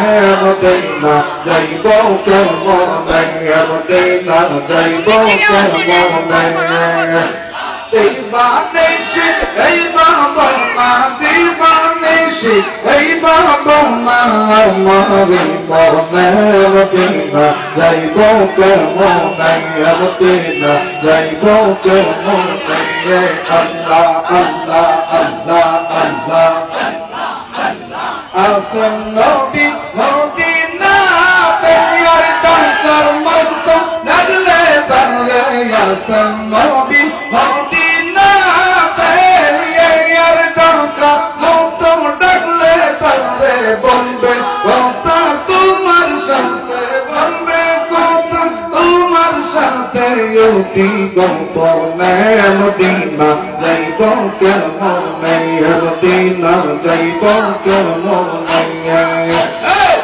مريم دينا جيبوك المؤمنين دينا جيبوك المؤمنين দিবানেশি এই বাবা মা দিবানেশি এই বাবা মা আমারি মনের দিনা যাইব মনে দিনা যাইব মনে আল্লাহ আল্লাহ আল্লাহ আল্লাহ আল্লাহ আল্লাহ অতি গোপনে মদিনা যাইব কেমন মদিনা যাইব কেমন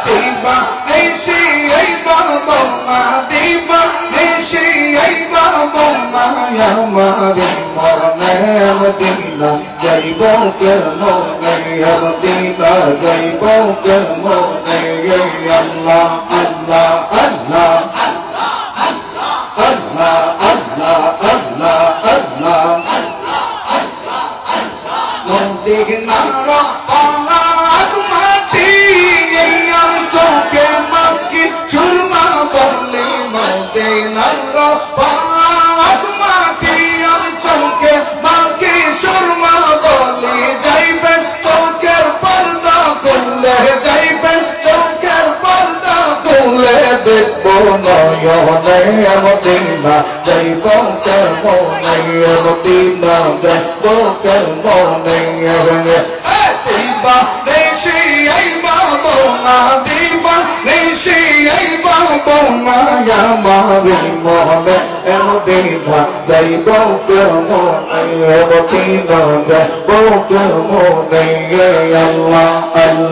দিবা এসে এই বাবা মা দিবা এসে এই বাবা মা আমার মনে মদিনা যাইব কেমন মদিনা যাইব কেমন আল্লাহ আল্লাহ جيبك المؤمن يغطينا جيبك المؤمن يغلي أتيبا نشي أيبا بوما ديبا نشي أيبا بوما يا ماري مؤمن يغطينا جيبك المؤمن يغطينا جيبك المؤمن يا الله الله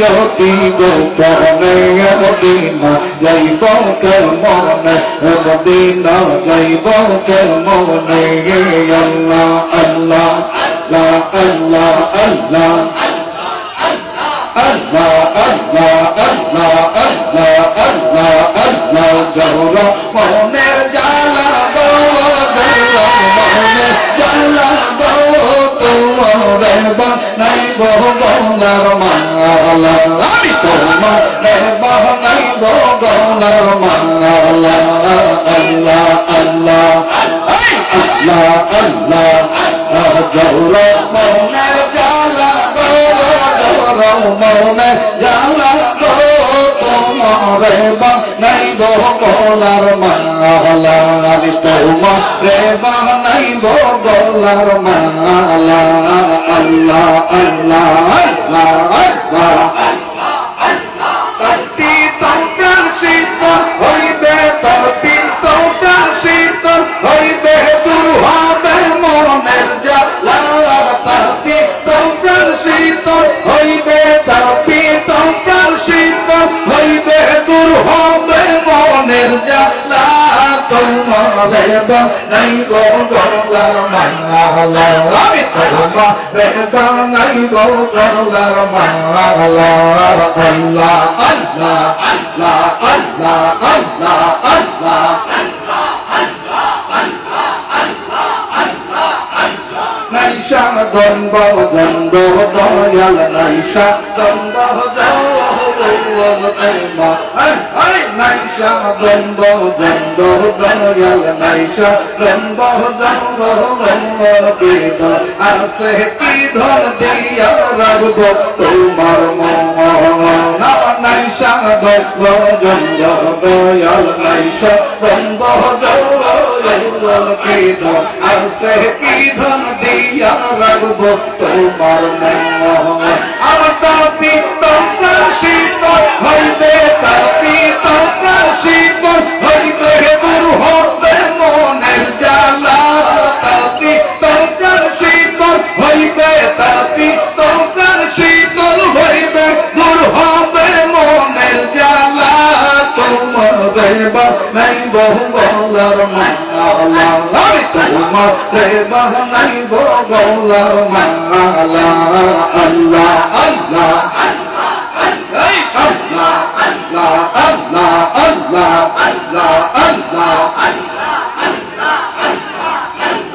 يهدي قومنا يهدينا جيبك المعنى يهدينا جيبك المعنى يا الله তোমারে বানাইব গলার মালা আল্লাহ আল্লাহ আল্লাহ reba nay cô go la man la la mi ta ma reba nay go go la man la la Allah Allah Allah Allah Allah Allah nay sha don bo don do do ya la nay sha don bo do lo lo ma নাইশা লম্ব দন্ড দয়াল নাইশা লম্ব আসে কি ধর দিয়া রাখব? তোমার মহনা নাইশা দম্ব জন্ড দয়াল নাইশা দম্ব জল আসে কি ধন দিয়া রাখব? তোমার মহনা নাই বহু গৌলার মালা তোমার বাহ নাই গো গৌলার মালা আল্লাহ আল্লাহ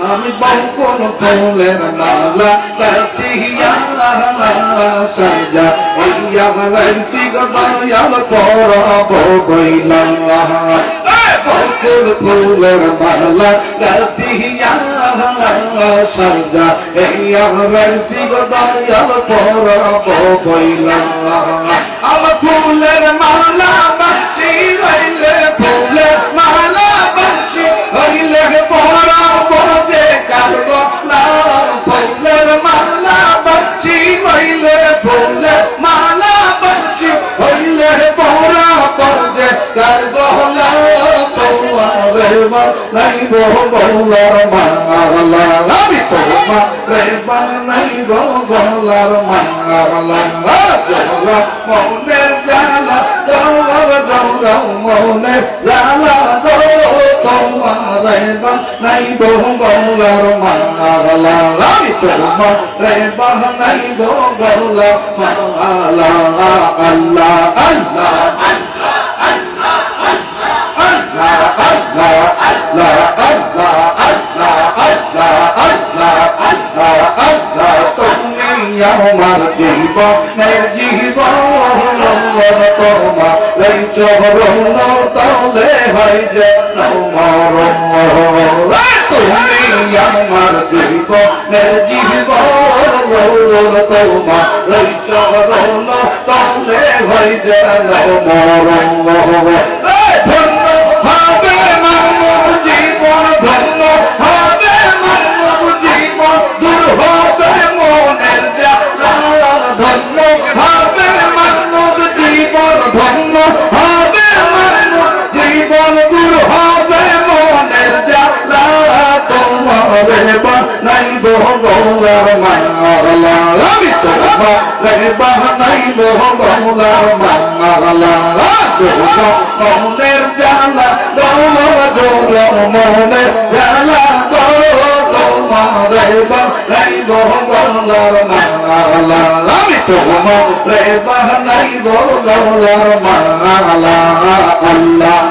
আমি বহু কোন ফুলের মালা সাজা ইয়া রাইসি গদায়াল পরাব গইলা ফুল ফুলের মালা গাতিয়া সাজা এই আমার শিব দয়াল পরব বইলা আমার নাই গো গলার মালা আমি তোমারে নাই গো গলার মালা জলা মৌনে জালা দৌর দৌর মৌনে জালা নাই গো গলার মালা নাই গো গলার আল্লাহ আল্লাহ আল্লাহ আল্লাহ আল্লাহ তোমার জীবনের জীবন তোমার চরণ তলে হয় যেন মরম তুমি আমার জীবনের জীবন তোমার চরণ তলে হয় যেন মরম বাহানাইল মৌলা মালা মৌনের জালা জোর মৌনের জালা আমি তোমার রে বাহানাইল গৌলার মালা আল্লাহ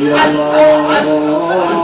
Yeah,